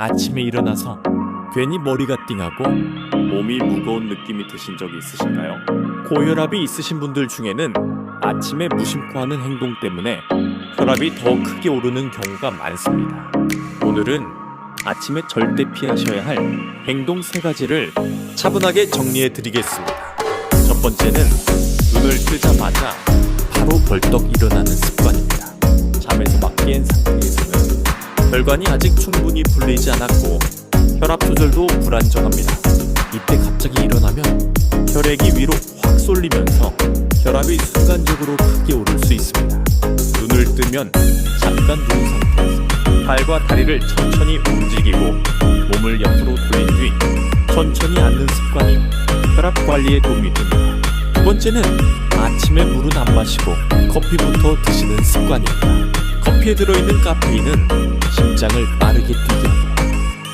아침에 일어나서 괜히 머리가 띵하고 몸이 무거운 느낌이 드신 적이 있으신가요? 고혈압이 있으신 분들 중에는 아침에 무심코 하는 행동 때문에 혈압이 더 크게 오르는 경우가 많습니다. 오늘은 아침에 절대 피하셔야 할 행동 세 가지를 차분하게 정리해 드리겠습니다. 첫 번째는 눈을 뜨자마자 바로 벌떡 일어나는 습관입니다. 잠에서 막 깬 상태에서는 혈관이 아직 충분히 풀리지 않았고 혈압 조절도 불안정합니다. 이때 갑자기 일어나면 혈액이 위로 확 쏠리면서 혈압이 순간적으로 크게 오를 수 있습니다. 눈을 뜨면 잠깐 누운 상태에서 발과 다리를 천천히 움직이고 몸을 옆으로 돌린 뒤 천천히 앉는 습관이 혈압 관리에 도움이 됩니다. 두 번째는 아침에 물은 안 마시고 커피부터 드시는 습관입니다. 커피에 들어있는 카페인은 심장을 빠르게 뛰게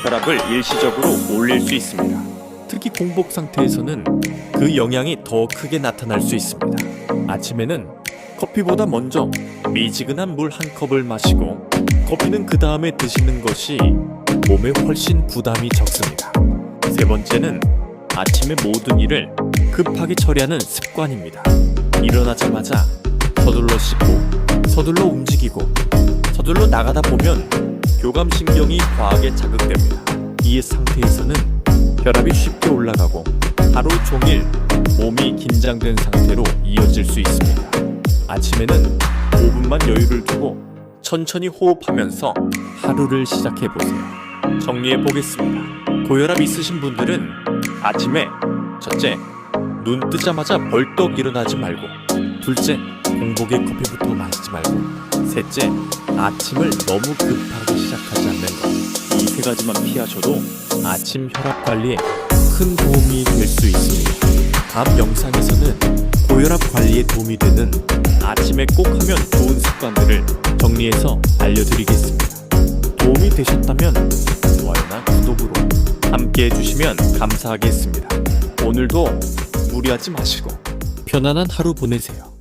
혈압을 일시적으로 올릴 수 있습니다. 특히 공복 상태에서는 그 영향이 더 크게 나타날 수 있습니다. 아침에는 커피보다 먼저 미지근한 물 한 컵을 마시고 커피는 그 다음에 드시는 것이 몸에 훨씬 부담이 적습니다. 세 번째는 아침에 모든 일을 급하게 처리하는 습관입니다. 일어나자마자 서둘러 씻고 서둘러 움직이고 서둘러 나가다 보면 교감신경이 과하게 자극됩니다. 이 상태에서는 혈압이 쉽게 올라가고 하루 종일 몸이 긴장된 상태로 이어질 수 있습니다. 아침에는 5분만 여유를 두고 천천히 호흡하면서 하루를 시작해 보세요. 정리해 보겠습니다. 고혈압 있으신 분들은 아침에 첫째, 눈 뜨자마자 벌떡 일어나지 말고 둘째, 공복에 커피부터 마시지 말고 셋째, 아침을 너무 급하게 시작하지 않는 것. 이 세 가지만 피하셔도 아침 혈압 관리에 큰 도움이 될 수 있습니다. 다음 영상에서는 고혈압 관리에 도움이 되는 아침에 꼭 하면 좋은 습관들을 정리해서 알려드리겠습니다. 도움이 되셨다면 좋아요나 구독으로 함께 해주시면 감사하겠습니다. 오늘도 무리하지 마시고 편안한 하루 보내세요.